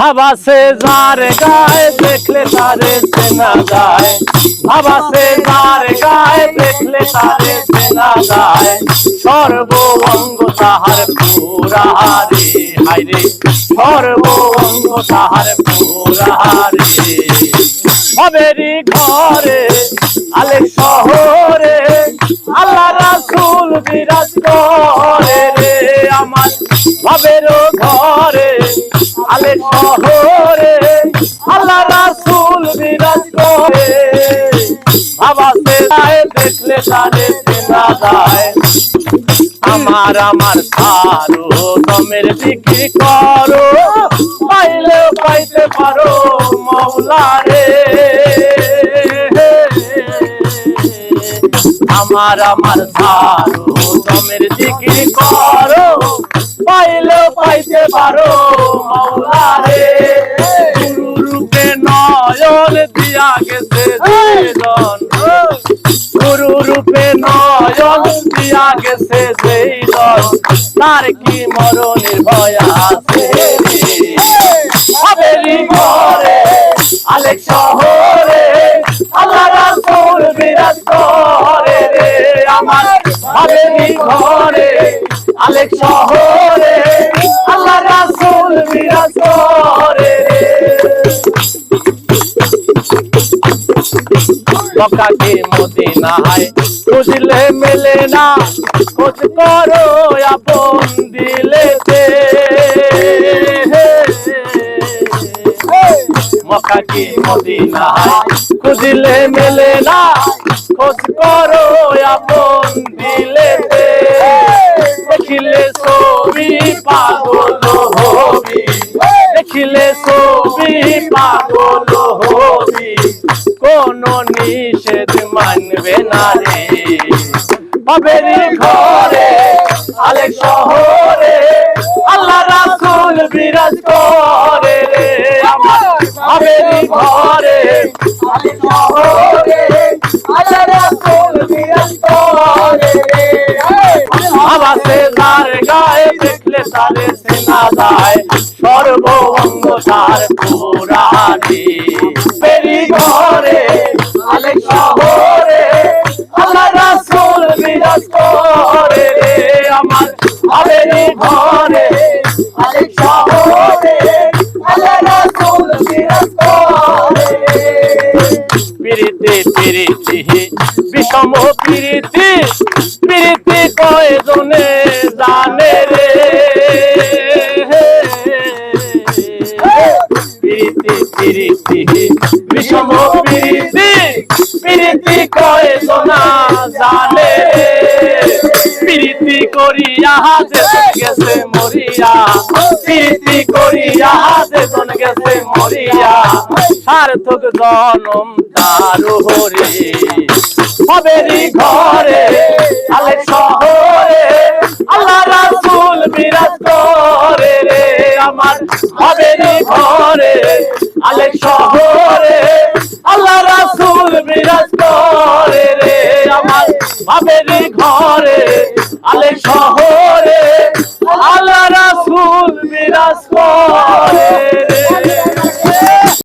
হাবা সে যার গায়ে, দেখলে তারে চেনা যায়। হাবা সে যার গায়ে, দেখলে তারে চেনা যায়। সর্ব অঙ্গ তাহার পুরাহারে হাইরে সর্ব অঙ্গ তাহার পুরাহারে হবেরি ঘরে আলে শহরে, আল্লাহ রাসূল বিরাজ করে রে আমার। ভবেরও ঘরে আলে শহরে, আল্লাহ রাসূল বিরাজ করে। বাবা সে যায় দেখলে তারে চেনা যায়। আমার আমার সারো, দমের বিক্রি করো। পাইলে পাইতে পারো মৌলা রে আমার আমার সারো, দমের বিক্রি করো। পাইলে পাইতে পারো মৌলা গেছে জীবন গুরু রূপে নয়ন দিয়া গেছে দল। তার কি মরণের ভয় আছে? হাবেরি ঘরে আলেক শহরে আল্লাহ রাসূল বিরাজ করে রে। আমার হাবেরি ঘরে আলেক শহরে বকাকে মদিনায়। খুঁজলে মেলে না, খোঁজ করো আপন দিলেতে মকাকে মদিনায়। খুঁজলে মেলে না, খোঁজ করো আপন দিলেতে দেখিলে ছবি পাগল হবি, দেখিলে ছবি পাগল হবি। মানবে না বাবেরি ঘরে, আলেক শহরে, আল্লাহ রাসূল বিরাজ করে আমার বাবেরি ঘরে, আলেক শহরে, আল্লাহ রাসূল বিরাজ করে আবাসে তার গায়ে দেখলে তারে সেনা যায়। সর্ব অঙ্গ তার পুরানি পিরিতি পিরিতি বিষম পিরিতি পিরিতি কয়জনে জানে রে? পিরিতি পিরিতি বিষম পিরিতি পিরিতি কয়জনা জানে রে? পিরিতি করিয়া গেছে করিয়া প্রীতি করিয়া দেশন গেছে মরিয়া সার্থক জনম তার হরি। ঘরে আলে শহরে